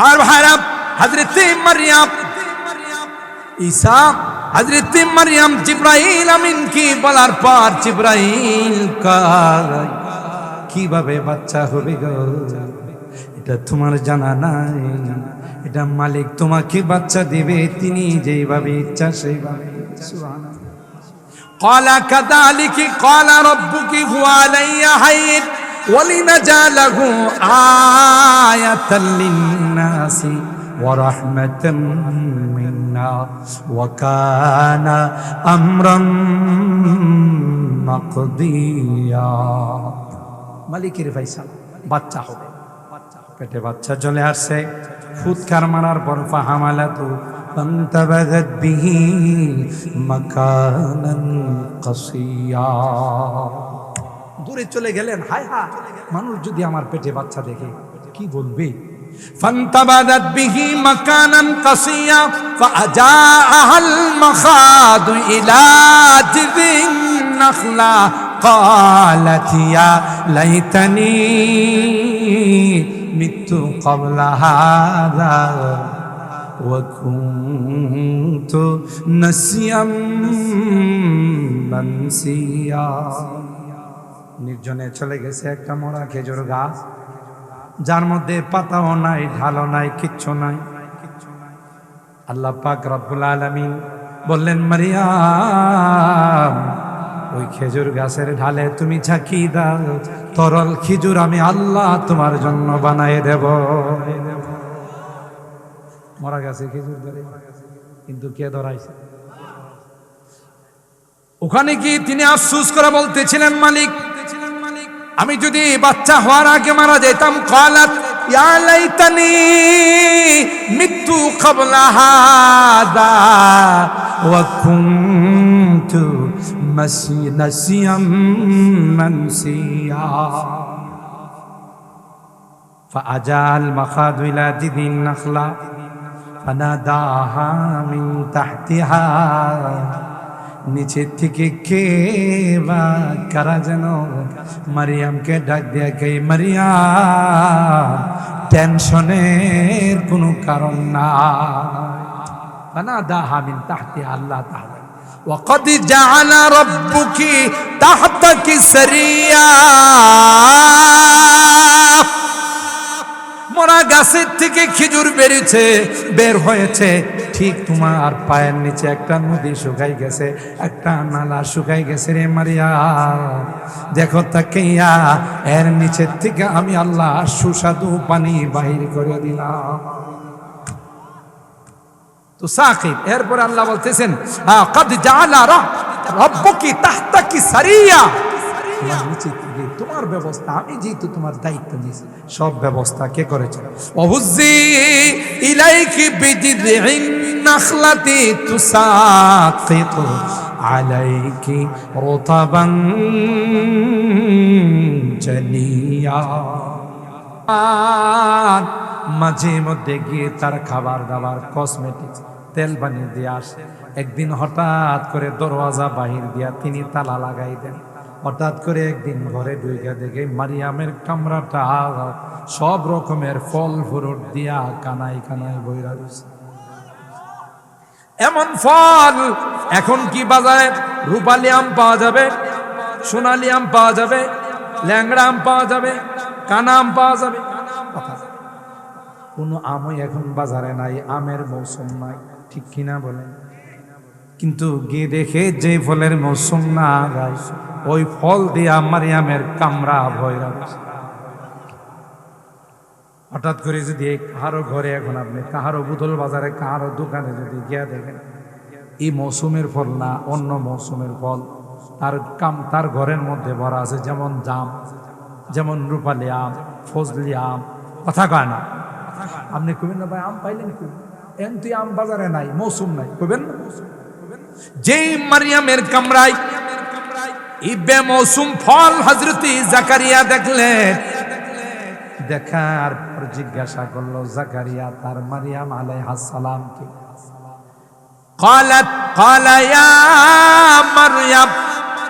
আর ভাইরা হজরত মারিয়াম ঈসা হজরত মারিয়াম জিব্রাইল আমিন কি বলার পর জিব্রাইল কার কিভাবে বাচ্চা হবে গো এটা তোমার জানা নাই এটা মালিক তোমাকে বাচ্চা দিবে তিনি যেইভাবে ইচ্ছা সেইভাবে সুবহানাল্লাহ قال كذلك قال ربك هو علي حين ولنجعله آية للناس ورحمة منا وكان أمرا مقضيا মালিকের ফাইসাল বাচ্চা হবে পেটে বাচ্চা চলে আসছে ফুৎকার মারার পর ফাহামালাতু فانتبذت به مكانا قصيا দূরে চলে গেলেন হায় হায় মানুষ যদি আমার পেটে বাচ্চা দেখে কি বলবে فانتبذت به مكانا قصيا فأجاءها المخاض إلى جذع النخلة قالت يا ليتني مت قبل هذا وكنت نسيا منسيا নির্জনে চলে গেছে একটা মরা খেজুর গাছ। যার মধ্যে পাতাও নাই, ঢালও নাই, কিচ্ছু নাই। আল্লাহ পাক রব্বুল আলামিন বললেন, মারিয়াম, ওই খেজুর গাছের ঢালে তুমি ঝাঁকি দাও। তরল খেজুর আমি আল্লাহ তোমার জন্য বানাই দেব। মরা গেছে খেজুর ধরে, কিন্তু কে ধরাইছে? ওখানে কি তিনি আফসুস করে বলতেছিলেন, মালিক আমি যদি বাচ্চা হওয়ার আগে মারা যেতাম কালাত ইয়া লাইতানি মৃত্যু কবলা হাদা ওয়া কুনতু মাসি নাসিয়াম মানসিয়া فأجاء المخاض إلى جذع النخلة فناداها من تحتها নিচের থেকে কে বা কারা যেন মারিয়ামকে ডাক দিয়া কে মারিয়াম টেনশনের কোনো কারণ না فناداها من تحتها الله تعالى وقد جعل ربك تحتك سريا মরা গাছের থেকে খেজুর বেরিয়েছে, বের হয়েছে। ঠিক তোমার পায়ের নিচে একটা নদী শুকাই গেছে, একটা নালা শুকাই গেছে রে মারিয়া। দেখো তাকিয়া, এর নিচের থেকে আমি আল্লাহ সুস্বাদু পানি বাহির করে দিলাম। তো সাকিব, এরপরে আল্লাহ বলতেছেন কদ রাব- রব্বুকি তাহতাকি সারিয়া। তোমার নিচে তোমার ব্যবস্থা, আমি যেহেতু তোমার দায়িত্ব নিয়েছি, সব ব্যবস্থা কে করেছে? অবুজি ইলাইকি বিজিদিন নাখলাতি তুসাকিতু আলাইকি রতাবান জানিয়া। মাঝে মধ্যে গিয়ে তার খাবার দাবার কসমেটিক্স তেল বানিয়ে দিয়ে আসে। একদিন হঠাৎ করে দরওয়াজা বাহির দিয়া তিনি তালা লাগাই দেন। হঠাৎ করে একদিন ঘরে ঢুকে দেখে মারিয়ামের কামরাটা সব রকমের ফল ফুরুট দিয়া কানাই কানাই বইরা রয়েছে এমন ফল এখন কি বাজারে? রূপালি আম পাওয়া যাবে, সোনালি আম পাওয়া যাবে, ল্যাংড়া আম পাওয়া যাবে, কানা আম পাওয়া যাবে। কোনো আমই এখন বাজারে নাই, আমের মৌসুম নাই, ঠিক কিনা বলেন? কিন্তু গিয়ে দেখে যে ফলের মৌসুম না গায় ওই ফল দিয়া মারিয়ামের কামরা ভয় হঠাৎ করে যদি কাহারো ঘরে এখন আপনি কাহারো বুদল বাজারে, কাহারো দোকানে যদি গিয়া দেখেন, এই মৌসুমের ফল না, অন্য মৌসুমের ফল, তার কাম, তার ঘরের মধ্যে ভরা আছে যেমন জাম, যেমন রূপালি আম, ফজলি আম, কথা কয় না? আপনি কবেন না, ভাই, আম পাইলেন কি? এন তুই আম বাজারে নাই, মৌসুম নাই। কবেন না? যেই মারিয়ামের কামরায় এই বেমৌসুম ফল হজরতি জাকারিয়া দেখলেন দেখার পর জিজ্ঞাসা করলো জাকারিয়া তার মারিয়াম আলাইহাস সালামকে قالت قال يا مريم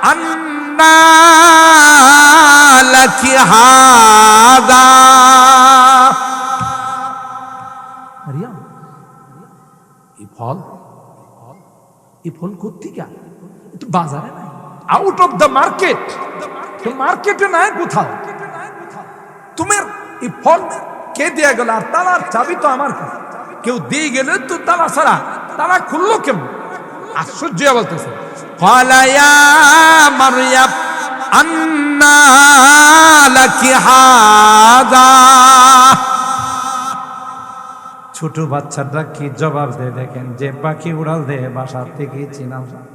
أنى لك هذا এই ফল কোথেকে তো বাজারে নাই। আউট অফ দ্য মার্কেট তো মার্কেটে নাই কোথাও। তোমার এই ফল কে দিয়ে গেল? আর তালার চাবি তো আমার কাছে। কেউ দিয়ে গেলে তো তালা ছাড়া। তালা খুললো কেমন? আশ্চর্য বলতেছে। কলায়া মারিয়াম, আন্না লাকি হাদা। ছোট বাচ্চাটা কি জবাব দেয় দেখেন যে পাখি উড়াল দেয় বাসার থেকে চিনাও যায়।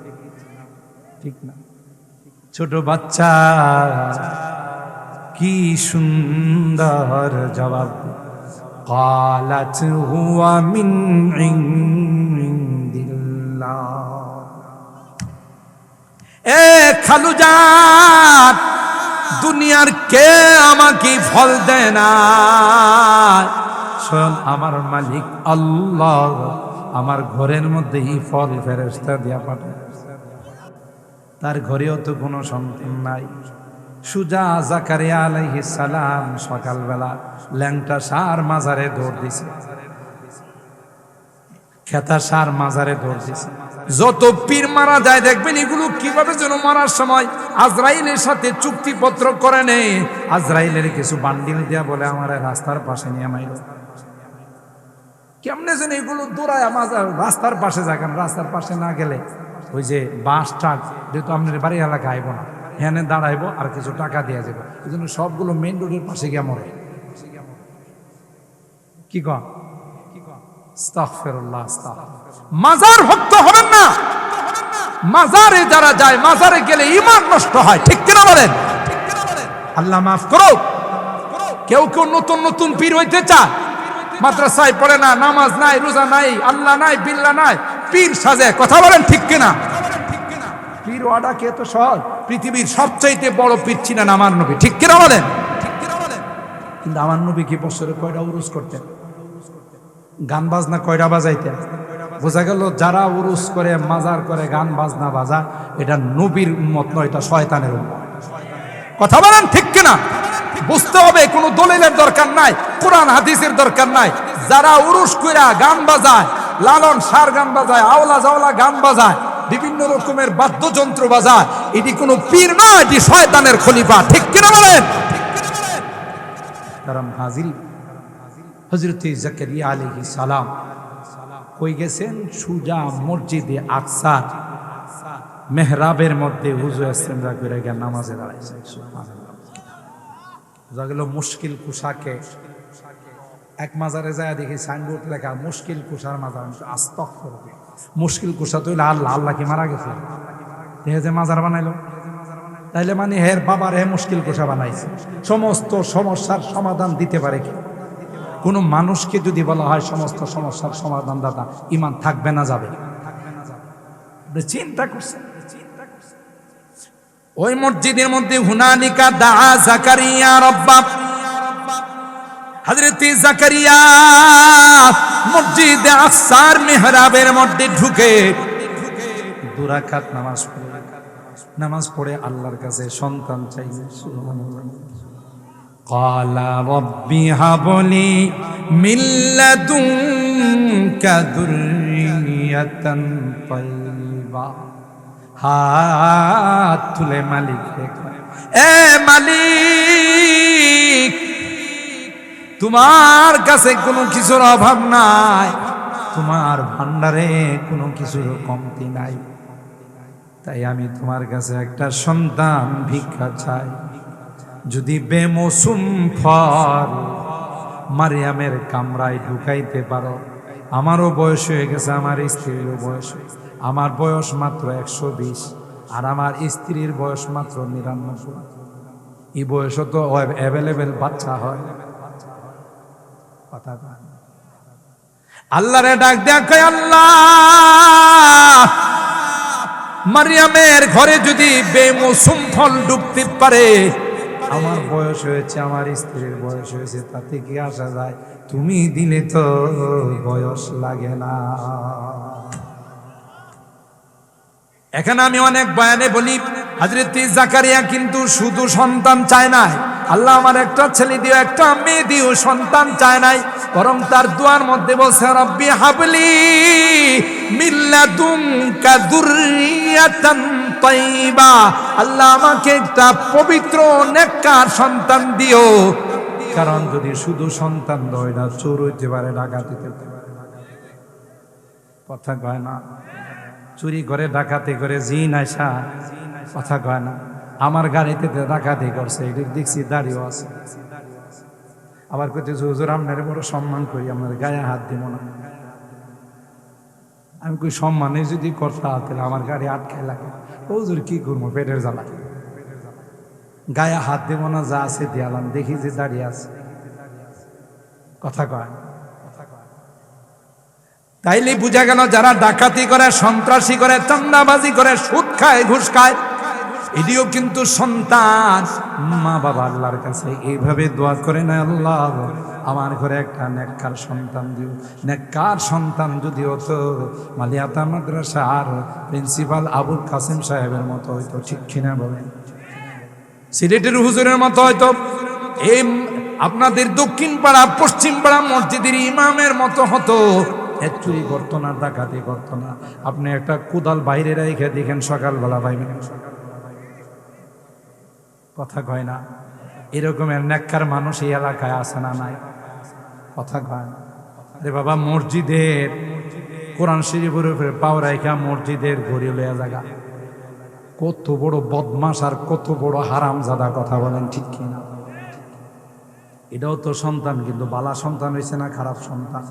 ঠিক না ছোট বাচ্চা কি সুন্দর জবাব قالت هو من عند الله এ খালুজান দুনিয়ার কে আমাকে ফল দেয় না স্বয়ং আমার মালিক আল্লাহ। আমার ঘরের মধ্যে এই ফল ফেরেস্তা দিয়া পাঠায়। তার ঘরেও তো কোনো সন্তান নাই। সুজা জাকারিয়া আলাইহিস সালাম সকালবেলা ল্যাংটা সার মাজারে দৌড় দিছে। খেতা সার মাজারে দৌড় দিছে। যত পীর মারা যায় দেখবেন এগুলো কীভাবে যেন মারার সময় আজরাইলের সাথে চুক্তিপত্র করে নেই আজরাইলের কিছু বান্ডিল দিয়া বলে, আমার রাস্তার পাশে নিয়ে মাইল কেমনে যেন এগুলো দৌড়ায় মাজার রাস্তার পাশে যাবেন রাস্তার পাশে না গেলে ওই যে বাস, ট্রাক, যেহেতু আপনার বাড়ি এলাকা আইব না হ্যানে দাঁড়াইবো আর কিছু টাকা দিয়ে যাবে। এই জন্য সবগুলো মেন রোডের পাশে গিয়ে মরে। কি কন। মাজার ভক্ত হবেন না। মাজারে যারা যায়, মাজারে গেলে ইমান নষ্ট হয়, ঠিক কিনা বলেন? আল্লাহ মাফ করো কেউ কেউ নতুন নতুন পীর হইতে চায়। মাদ্রাসায় পড়ে না, নামাজ নাই, রোজা নাই, আল্লাহ নাই বিল্লা নাই, পীর সাজে, কথা বলেন ঠিক কিনা? পীর ওয়াডা কে তো সহজ? পৃথিবীর সবচাইতে বড় পীর ছিলেন আমার নবী, ঠিক কিনা বলেন? কিন্তু আমার নবী কি বছরে কয়টা উরুস করতেন? গান বাজনা কয়টা বাজাইতেন? বোঝা গেল যারা উরুস করে, মাজার করে, গান বাজনা বাজা, এটা নবীর উম্মত নয়, এটা শয়তানের উম্মত। কথা বলেন ঠিক কিনা? বুঝতে হবে, কোনো দলিলের দরকার নাই, কোরআন হাদিসের দরকার নাই। যারা উরুস কইরা গান বাজায়, লালন সার গান বাজায়, আওলা জাওলা গান বাজায়, বিভিন্ন রকমের বাদ্যযন্ত্র বাজায়, এটি কোনো পীর না, এটি শয়তানের খলিফা। ঠিক কিনা বলেন? হাজির সালাম মসজিদে মেহরাবের মধ্যে হুজু ইসলামরা করে নামাজে দাঁড়াইছেন যা মুশকিল কুষাকে। এক মাজারে যায় দেখি সাইনবোর্ড লেখা, মুশকিল কুষার মাজার। আস্তক করবে মুশকিল কুষা তো আল্লাহ আল্লাহ কি মারা গেছে? যে মাজার বানাইলো। তাইলে মানে হের বাবার হে মুশকিল কুশা বানাইছে। সমস্ত সমস্যার সমাধান দিতে পারে কি? কোনো মানুষকে যদি বলা হয় সমস্ত সমস্যার সমাধান দাদা ইমান থাকবে না যাবে। চিন্তা করছেন? ওই মসজিদের মধ্যে হুনানিকা দা জাকারিয়া রব্বা। হজরতে মসজিদ মধ্যে ঢুকে নামাজ নামাজ পড়ে কাছে সন্তান চাই কাদুরিয়াতান তাইয়্যিবা হাত তুলে মালিক এ মালিক, তোমার কাছে কোনো কিছুর অভাব নাই, তোমার ভান্ডারে কোনো কিছুর কমতি নাই। তাই আমি তোমার কাছে একটা সন্তান ভিক্ষা চাই। যদি বেমৌসুম ফল মারিয়ামের কামরায় ঢুকাইতে পারো, আমারও বয়স হয়ে গেছে, আমার স্ত্রীরও বয়স হয়ে গেছে। আমার বয়স মাত্র একশো বিশ, আর আমার স্ত্রীর বয়স মাত্র নিরানব্বই। এই বয়সও তো অ্যাভেলেবেল বাচ্চা হয়। কথা। আল্লাহরে ডাক দেখ আল্লাহ! মারিয়ামের ঘরে যদি বেমৌসুম ফল ডুবতে পারে, আমার বয়স হয়েছে, আমার স্ত্রীর বয়স হয়েছে, তাতে কি আসা যায়? তুমি দিলে তো বয়স লাগে না। এখানে আমি অনেক বয়ানে বলি হাজরত জাকারিয়া কিন্তু শুধু সন্তান চায় না আল্লাহ আমার একটা ছেলে দিও, একটা মেয়ে দিও, সন্তান চায় নাই। বরং তার দুয়ার মধ্যে বলছে, রব্বি হাবলি মিল্লাদুনকা দুররিয়াতান তাইবা আল্লাহ আমাকে একটা পবিত্র, নেককার সন্তান দিও। কারণ যদি শুধু সন্তান দয় না, চোর হইতে পারে, ডাকাতি হইতে পারে। কথা কয় না। চুরি করে, ডাকাতি করে, জিন আইসা কথা কয় না। আমার গাড়িতে ডাকাতি করছে এটি দেখছি দাঁড়িয়েও আছে। আবার কইতে হুজুর, আপনার বড় সম্মান করি আমার গায়ে হাত দিব না। আমি কই, সম্মানে যদি করতা, তাহলে আমার গাড়ি আটকায় লাগে। হুজুর, কি করব? পেটের জ্বালা। গায়ে হাত দেব না, যা আছে দিয়ালাম, দেখি যে দাঁড়িয়ে আছে। কথা কয় তাইলে বুঝা গেল যারা ডাকাতি করে, সন্ত্রাসী করে, চান্দাবাজি করে, সুদ খায়, ঘুষ খায় এটিও কিন্তু সন্তান মা বাবা আল্লাহর কাছে এইভাবে দোয়া করে না, আল্লাহ আমার ঘরে একটা নেককার সন্তান দিও। নেককার সন্তান যদি হতো, মালিয়াতা মাদ্রাসা আর প্রিন্সিপাল আবুল কাসিম সাহেবের মতো হয়তো ঠিক কিনা বলেন? সিলেটের হুজুরের মতো হয়তো এই আপনাদের দক্ষিণ পাড়া পশ্চিম পাড়া মসজিদের ইমামের মতো হতো। এ চুরি করতো না, ডাকাতি করতো না। আপনি একটা কোদাল বাইরে রেখে দেখেন, সকালবেলা পাইবেন কথা কয় না, এরকমের নেককার মানুষ এই এলাকায় আছে না নাই? কথা কয় না। আরে বাবা, মসজিদের, কোরআন শরীফের উপরে পাও রাইখা মসজিদের ঘড়ি লইয়া জায়গা কত বড় বদমাস আর কত বড় হারাম জাদা কথা বলেন, ঠিক কিনা? এটাও তো সন্তান, কিন্তু বালা সন্তান হয়েছে না, খারাপ সন্তান?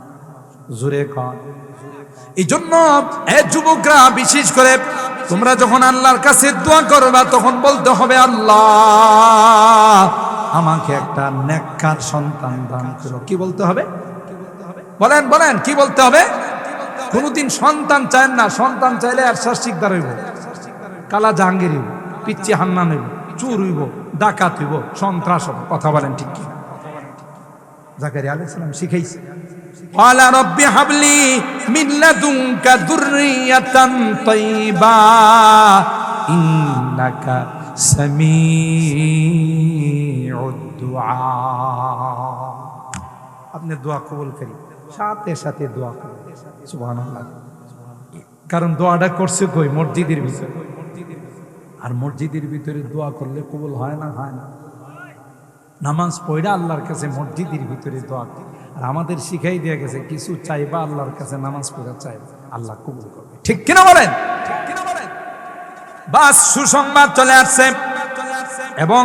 জোরে কন এই জন্য এ যুবকরা বিশেষ করে তোমরা যখন আল্লাহর কাছে দোয়া করবা, তখন বলতে হবে, আল্লাহ, আমাকে একটা নেককার সন্তান দান করো। কি বলতে হবে? বলেন বলেন, কি বলতে হবে? কোনদিন সন্তান চায় না, সন্তান চাইলে আর শাস্তিকদার হইব, কালা জাহাঙ্গীর হইব পিচ্ছি হান্নান হইব, চুর হইব, ডাকাত হইব, সন্ত্রাস হবে কথা বলেন ঠিক কি জাকারিয়া আলাইহিস সালাম শিখাইছে। قال رب هب لي من لدنك ذرية طيبة إنك سميع الدعاء আপনি দোয়া কবুল করি সাথে সাথে দোয়া করি সুবহানাল্লাহ কারণ দোয়াটা করছে কই মসজিদের ভিতরে আর মসজিদের ভিতরে দোয়া করলে কবুল হয় না হয় না নামাজ পড়া আল্লাহর কাছে মসজিদের ভিতরে দোয়া করি আর আমাদের শিখাই দেওয়া গেছে, কিছু চাইবা আল্লাহর কাছে, নামাজ পড়ে চাইবা, আল্লাহ কবুল করবে। ঠিক কিনা বলেন? বাস, সুসংবাদ চলে আসছে। এবং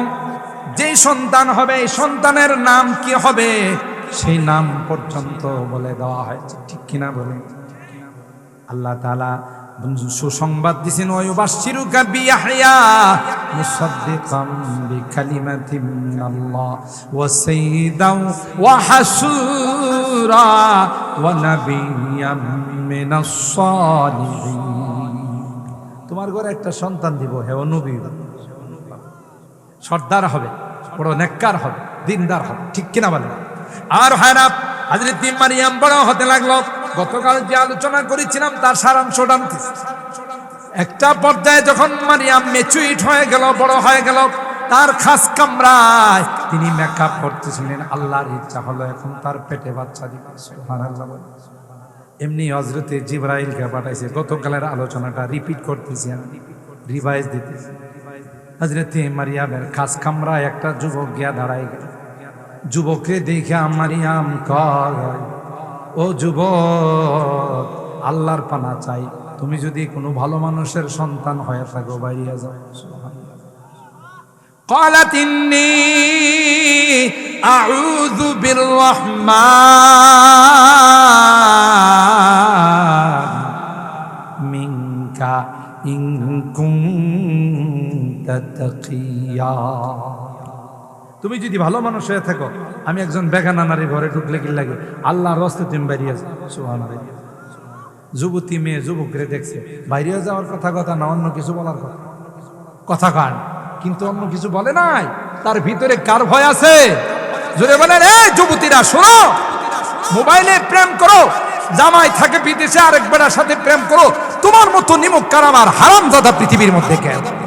যে সন্তান হবে, এই সন্তানের নাম কি হবে? সেই নাম পর্যন্ত বলে দেওয়া হয়েছে। ঠিক কিনা বলেন? আল্লাহ তালা সুসংবাদ দিছেন মিনাল্লাহ ওয়া ওয়া তোমার ঘরে একটা সন্তান দিব, হে নবী সর্দার হবে, বড় নেককার হবে, দিনদার হবে, ঠিক কিনা বলে? আর হায়রা হাজরত মারিয়াম বড় হতে লাগল। গতকাল যে আলোচনা করেছিলাম, তার সারাংশ টানতেছি একটা পর্যায়ে যখন মারিয়াম মেচুইট হয়ে গেল, বড় হয়ে গেল, তার খাস কামরায় তিনি মেকআপ করতেছিলেন। আল্লাহর ইচ্ছা হলো এখন তার পেটে বাচ্চা দিবে। এমনি হজরতে জিব্রাইলকে পাঠাইছে। গতকালের আলোচনাটা রিপিট করতেছি আমি রিভাইজ দিতেছি। হজরতে মারিয়ামের খাস কামরায় একটা যুবক গিয়া দাঁড়াই গেল। যুবককে দেখে মারিয়াম কয় ও যুবক আল্লাহর পানা চাই তুমি যদি কোনো ভালো মানুষের সন্তান হয়ে থাকো বাইরিয়া যাও قالت إني أعوذ بالرحمن منك إن كنت تقيا তুমি যদি ভালো মানুষ হয়ে থাকো, আমি একজন বেগানা নারী ঘরে ঢুকলে কি লাগে? আল্লাহর রস্তে তুমি বেরিয়ে যাও। যুবতী মেয়ে, যুবকরে দেখছে। বাইরে যাওয়ার কথা কথা না, অন্য কিছু বলার কথা। কথা কান। কিন্তু অন্য কিছু বলে নাই। তার ভিতরে কার ভয় আছে? জোরে বলেন, এই যুবতীরা, শোনো। মোবাইলে প্রেম করো। জামাই থাকে বিদেশে আরেক বেড়ার সাথে প্রেম করো। তোমার মতো নিমুখ কারামার হারাম দাদা পৃথিবীর মধ্যে কেন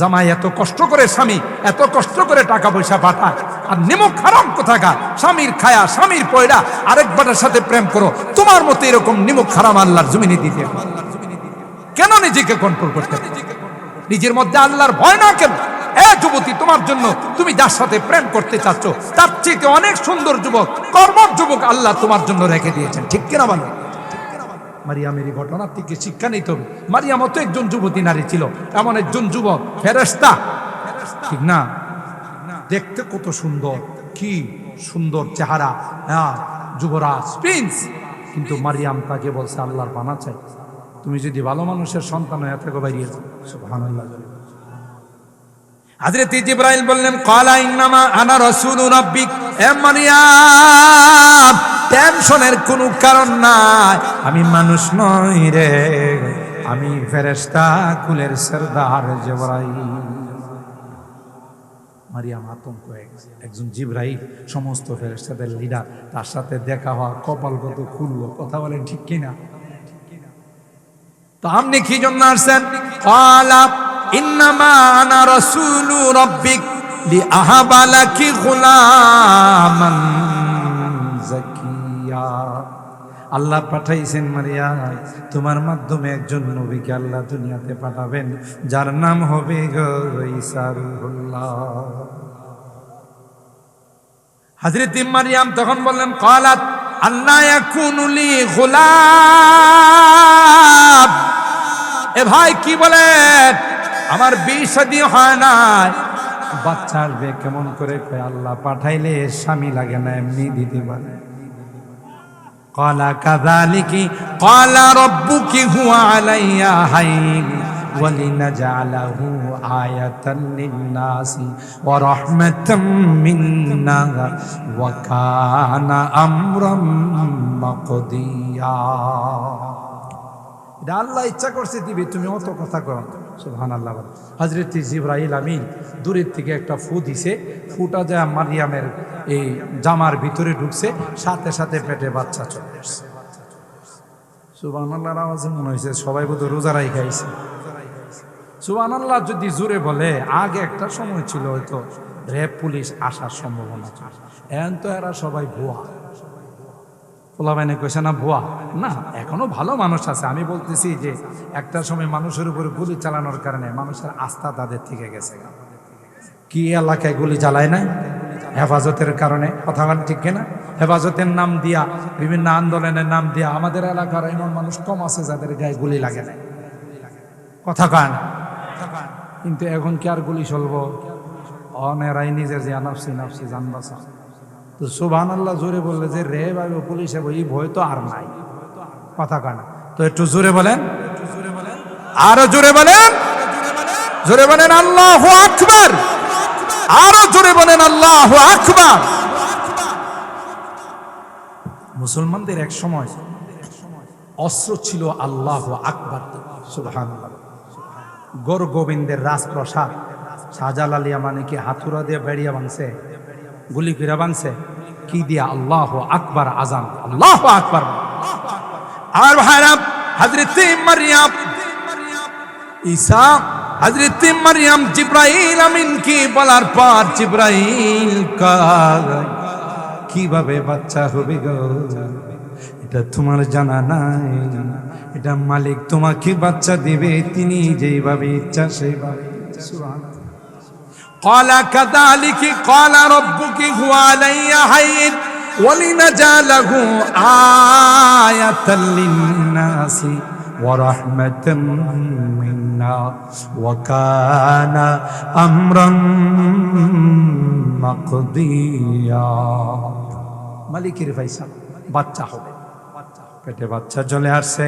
জামাই, এত কষ্ট করে স্বামী, এত কষ্ট করে টাকা পয়সা পাঠায় আর নিমক হারাম কোথাকার স্বামীর খায়া, স্বামীর পয়রা আরেক বাটার সাথে প্রেম করো, তোমার মতো এরকম নিমক হারাম আল্লাহর জমিনে দিতে কেন নিজেকে কন্ট্রোল করতে? নিজের মধ্যে আল্লাহর ভয় না কেন? এ যুবতী, তোমার জন্য তুমি যার সাথে প্রেম করতে চাচ্ছ, তার চেয়ে অনেক সুন্দর যুবক কর্মর যুবক আল্লাহ তোমার জন্য রেখে দিয়েছেন। ঠিক কিনা বলো? মারিয়ামের এই ঘটনার থেকে শিক্ষা নিতে হবে। মারিয়ামও তো একজন যুবতী নারী ছিল, এমন একজন যুবক ফেরেস্তা ঠিক না? দেখতে কত সুন্দর, কি সুন্দর চেহারা হ্যাঁ যুবরাজ, প্রিন্স। কিন্তু মারিয়াম তাকে বলছে, আল্লাহর পানা চাই। তুমি যদি ভালো মানুষের সন্তান হয়ে থেকে বাইরিয়ে হাজরত জিব্রাইল বললেন কালা ইন্নামা আনা রাসূলু রাব্বিক, এ মারিয়াম টেনশনের কোনো কারণ নাই। আমি মানুষ নই রে, আমি ফেরেশতা কুলের সরদার জিব্রাইল। মারিয়াম আতঙ্ক একজন জিব্রাইল, সমস্ত ফেরেশতাদের লিডার তার সাথে দেখা হওয়া কপাল কত খুললো, কথা বলেন ঠিক কিনা? তো আপনি কি জন্য আসছেন? কালা ইন্নামা আনা রাসূলু রাব্বিক লিআহাবা লাকি গুলামান। আল্লাহ পাঠাইছেন মারিয়া, তোমার মাধ্যমে একজন নবীকে আল্লাহ দুনিয়াতে পাঠাবেন, যার নাম হবে গো ঈসারুল্লাহ। হযরত মারিয়াম তখন বললেন, কালাত আল্লাহ ইয়াকুনু লি গুলাম। এ ভাই কি বলেন আমার বিয়ে শাদী হয় নাই। বাচ্চা আসবে কেমন করে আল্লাহ পাঠাইলে স্বামী লাগে না, এমনি দিতে পারে। قال كذلك قال ربك هو علي هين ولنجعله آية للناس ورحمة منا وكان أمرا مقضيا. এটা আল্লাহ ইচ্ছা করছে দিবে, তুমি অত কথা করো সুবহান আল্লাহ হজরত জিব্রাহিল আমিন দূরের থেকে একটা ফু দিছে, ফুটা যায় মারিয়ামের এই জামার ভিতরে ঢুকছে, সাথে সাথে পেটে বাচ্চা চলে আসছে। সুবহান আল্লাহর আওয়াজে মনে হয়েছে সবাই বোধ রোজারাই খাইছে সুবহান আল্লাহ যদি জোরে বলে, আগে একটা সময় ছিল হয়তো র্যাব পুলিশ আসার সম্ভাবনা এখন তো এরা সবাই ভুয়া। পোলাবাইনে কইছে, না ভুয়া, না, এখনও ভালো মানুষ আছে। আমি বলতেছি যে, একটা সময় মানুষের উপরে গুলি চালানোর কারণে মানুষের আস্থা তাদের থেকে গেছে কি এলাকায় গুলি চালায় না হেফাজতের কারণে, কথা ঠিক কিনা? হেফাজতের নাম দিয়া, বিভিন্ন আন্দোলনের নাম দিয়া আমাদের এলাকার এমন মানুষ কম আছে যাদের গায়ে গুলি লাগে না কথা কয় না কিন্তু এখন কি আর গুলি চলবো? অনেরাই নিজের যে নাফসি নাফসি, জানবাসা। তো সুবহান আল্লাহ জোরে বললে যে রে ভাবে পুলিশে এই ভয় তো আর নাই। কথা কয় না। তো একটু জোরে বলেন। আরও জোরে বলেন। জোরে বলেন আল্লাহ আকবার। আরও জোরে বলেন আল্লাহ আকবার। মুসলমানদের এক সময় অস্ত্র ছিল আল্লাহ আকবার। সুবহান গৌর গোবিন্দের রাজপ্রসাদ। শাহজালাল ইয়ামানিকে হাতুরা দিয়ে বেড়িয়া ভাঙছে গুলি ফিরা ভাঙছে কি দিয়া? আল্লাহ আকবার আজান আল্লাহ আকবার। আর ভাইরা হজরত মারিয়াম। ঈসা মারিয়াম জিব্রাইল বলার পর জিব্রাইল কীভাবে বাচ্চা হবে গো? এটা তোমার জানা নাই। এটা মালিক তোমাকে বাচ্চা দিবে, তিনি যেইভাবে ইচ্ছা সেইভাবে قال كذلك قال ربك هو علي هين ولنجعله آية للناس ورحمة منا وكان أمرا مقضيا মালিকের ফাইসা বাচ্চা হবে পেটে বাচ্চা চলে আসছে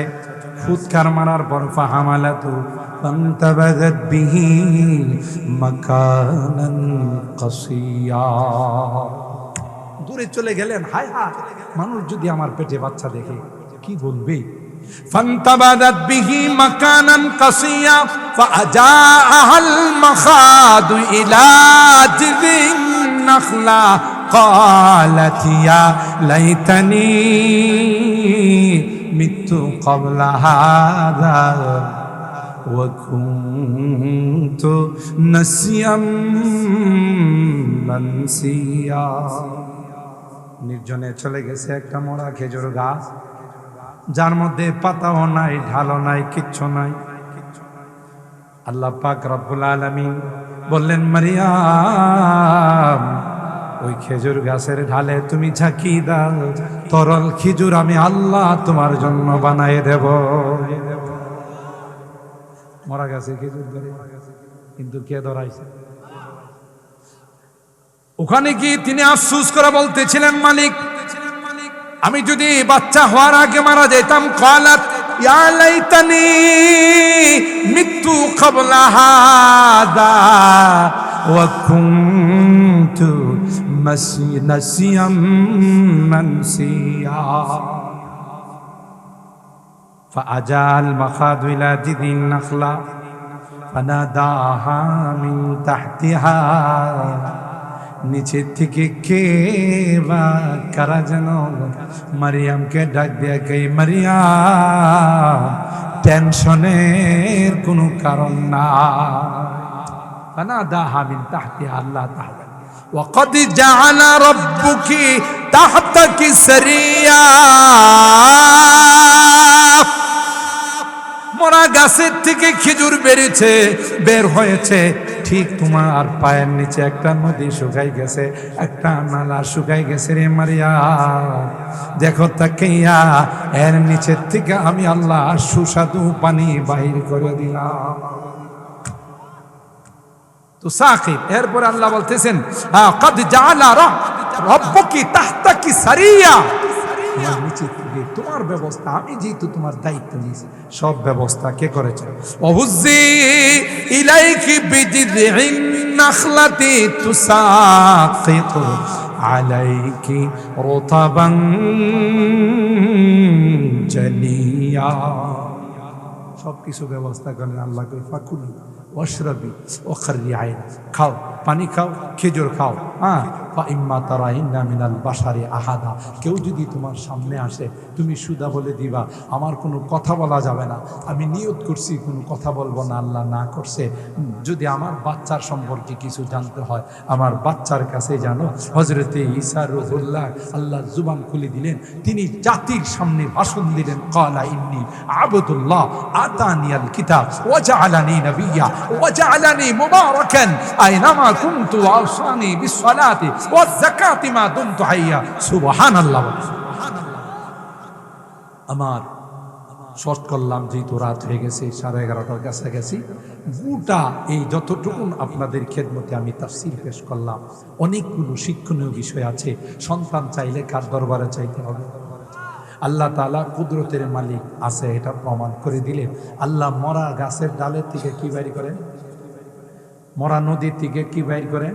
ফুৎকার মারার পর ফাহামালাতু فانتبذت به مكانا قصيا দূরে চলে গেলেন হায় হায় মানুষ যদি আমার পেটে বাচ্চা দেখে কি বলবে فانتبذت به مكانا قصيا فأجاءها المخاض إلى جذع النخلة قالت يا ليتني مت قبل هذا وكنت نسيا منسيا নির্জনে চলে গেছে একটা মরা খেজুর গাছ যার মধ্যে পাতাও নাই ঢালও নাই কিচ্ছু নাই আল্লাহ পাক রব্বুল আলামিন বললেন মারিয়াম ওই খেজুর গাছের ঢালে তুমি ঝাঁকি দাও তরল খেজুর আমি আল্লাহ তোমার জন্য বানাই দেব। মরা গেছে খেজুর ধরে, কিন্তু কে ধরাইছে? ওখানে গিয়ে তিনি আফসুস করে বলতেছিলেন, মালিক, আমি যদি বাচ্চা হওয়ার আগে মারা যেতাম, কালাত, ইয়া লাইতানি মৃত্যু কবলা হাদা, ওয়া কুনতু মাসি নাসিয়াম মানসিয়া فأجاء المخاض إلى جذع النخلة فناداها من تحتها নিচের থেকে কে বা কারা যেন মারিয়ামকে ডাক দিয়া কে মারিয়াম টেনশনের কোনো কারণ না فناداها من تحتها الله تعالى وقد جعل ربك تحتك سريا মরা গাছের থেকে খেজুর বেরিয়েছে বের হয়েছে ঠিক তোমার পায়ের নিচে একটা নদী শুকাই গেছে একটা নালা শুকাই গেছে রে মারিয়া দেখো তাকে এর নিচের থেকে আমি আল্লাহ সুস্বাদু পানি বাহির করে দিলাম তো সাকিব। এরপর আল্লাহ বলতেছেন কদ জালা সারিয়া। তোমার তোমার ব্যবস্থা, আমি যেহেতু তোমার দায়িত্ব নিয়েছি, সব ব্যবস্থা কে করেছে? অহুজি ইলাইকি সব কিছু ব্যবস্থা করেন আল্লাহ করে ফাকুলি অশ্রবি ওখারি আইন খাও, পানি খাও, খেজুর খাও। হ্যাঁ ইম্মা তারা ইন্না মিনাল বাসারে আহাদা। কেউ যদি তোমার সামনে আসে, তুমি সুদা বলে দিবা, আমার কোনো কথা বলা যাবে না। আমি নিয়ত করছি, কোনো কথা বলব না, আল্লাহ না করছে। যদি আমার বাচ্চার সম্পর্কে কিছু জানতে হয়, আমার বাচ্চার কাছে জানো হজরতে ঈসা রহুল্লাহ আল্লাহ জুবান খুলে দিলেন। তিনি জাতির সামনে ভাষণ দিলেন, কলা ইন্নি আবদুল্লাহ আতানিয়াল কিতাব ওয়াজআলানি নবিয়্যা ওয়াজআলানি মুবারাকান আইনামা কুনতু ওয়াসানি বিসসালাতি ওয়াজ-যাকাতি মা দুমতু হাইয়া সুবহানাল্লাহ আমার শর্ট করলাম, যেহেতু রাত হয়ে গেছে, সাড়ে এগারোটার কাছাকাছি। গোটা এই যতটুকুন আপনাদের খেদমতে আমি তাফসির পেশ করলাম, অনেকগুলো শিক্ষণীয় বিষয় আছে। সন্তান চাইলে কার দরবারে চাইতে হবে? আল্লাহ তালা কুদরতের মালিক আছে, এটা প্রমাণ করে দিলেন। আল্লাহ মরা গাছের ডালের থেকে কি বাইর করেন? মরা নদীর থেকে কি বাইর করেন?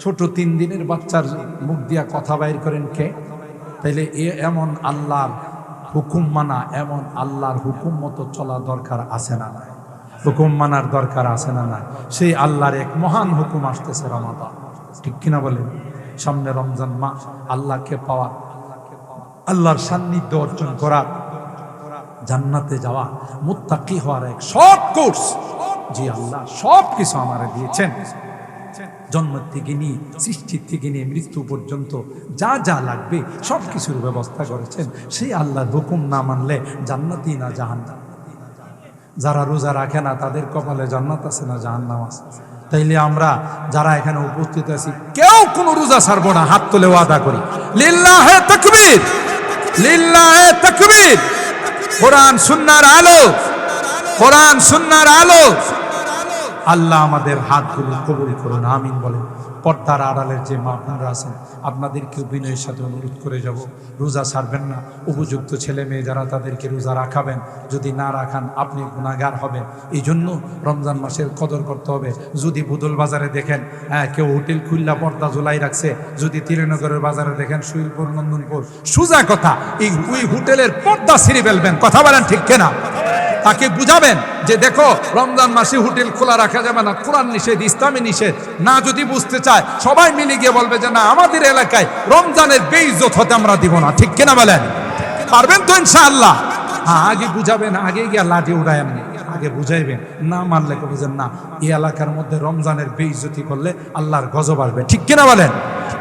ছোট তিন দিনের বাচ্চার মুখ দিয়া কথা বাইর করেন কে? তাইলে এ এমন আল্লাহর হুকুম মানা, এমন আল্লাহর হুকুম মতো চলা দরকার আছে না হুকুম মানার দরকার আছে না নাই? সেই আল্লাহর এক মহান হুকুম আসতেছে রমাদান। ঠিক কিনা বলেন? সামনে রমজান মাস, আল্লাহকে পাওয়া আল্লাহর সান্নিধ্য অর্জন করা, জান্নাতে যাওয়া, মুত্তাকি হওয়ার এক সব কোর্স যে আল্লাহ সব কিছু আমারে দিয়েছেন। জন্ম থেকে নিয়ে, সৃষ্টির থেকে নিয়ে, মৃত্যু পর্যন্ত যা যা লাগবে সব কিছুর ব্যবস্থা করেছেন। সেই আল্লাহর হুকুম না মানলে জান্নাতি না জাহান্নাম। যারা রোজা রাখে না, তাদের কপালে জান্নাত আছে না জাহান্নাম আছে? তাইলে আমরা যারা এখানে উপস্থিত আছি, কেউ কোনো রোজা ছাড়বো না, হাত তুলে ওয়াদা করি। লিল্লাহে তাকবীর! লিল্লাহে তাকবীর। কোরআন, সুন্নার আলো। কোরআন, সুন্নার আলো। আল্লাহ আমাদের হাতগুলো কবুল করুন, আমিন বলেন। পর্দার আড়ালের যে মা বোনরা আছেন আপনাদেরকে বিনয়ের সাথে অনুরোধ করে যাব। রোজা ছাড়বেন না। উপযুক্ত ছেলে মেয়ে যারা তাদেরকে রোজা রাখাবেন, যদি না রাখান আপনি গুণাগার হবেন। এই জন্য রমজান মাসের কদর করতে হবে। যদি বুদল বাজারে দেখেন হ্যাঁ কেউ হোটেল খুল্লা, পর্দা জোলাই রাখছে, যদি তিরনগরের বাজারে দেখেন সুইলপুর নন্দনপুর, সুজা কথা, এই ওই হোটেলের পর্দা ছিঁড়ে ফেলবেন। কথা বলেন ঠিক কেনা? তাকে বুঝাবেন যে দেখো, রমজান মাসে হোটেল খোলা রাখা যাবে না, কোরআন নিষেধ, ইসলামী নিষেধ। না যদি বুঝতে চায়, সবাই মিলে গিয়ে বলবে যে না, আমাদের এলাকায় রমজানের বেইজত হতে আমরা দিব না। ঠিক কিনা বলেন? পারবেন তো ইনশাআল্লাহ? হ্যাঁ আগে বুঝাবেন, আগে গিয়ে লাঠি উড়ায় এমনি। আগে বুঝাইবেন। না মানলে বুঝেন না, এই এলাকার মধ্যে রমজানের বেইজ্জতি করলে আল্লাহর গজব আসবে। ঠিক কিনা বলেন?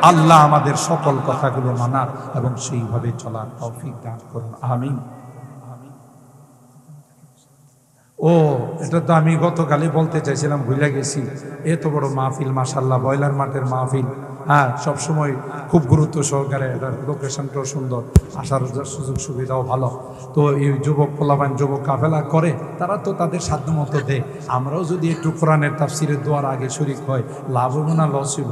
আল্লাহ আমাদের সকল কথাগুলো মানার এবং সেইভাবে চলার তৌফিক দান করুন। আমিন। ও, এটা তো আমি গতকালই বলতে চাইছিলাম, ভুলে গেছি। এত বড় মাহফিল মাসাল্লাহ বয়লার মাঠের মাহফিল। হ্যাঁ সবসময় খুব গুরুত্ব সহকারে এটার লোকেশনটাও সুন্দর, আসার সুযোগ সুবিধাও ভালো। তো এই যুবক পোলাবান যুবক কাফেলা করে, তারা তো তাদের সাধ্য মতো দেয়। আমরাও যদি একটু কোরআনের তাফসিরের দোয়ার আগে শরিক হয় লাভ হব না লস হইব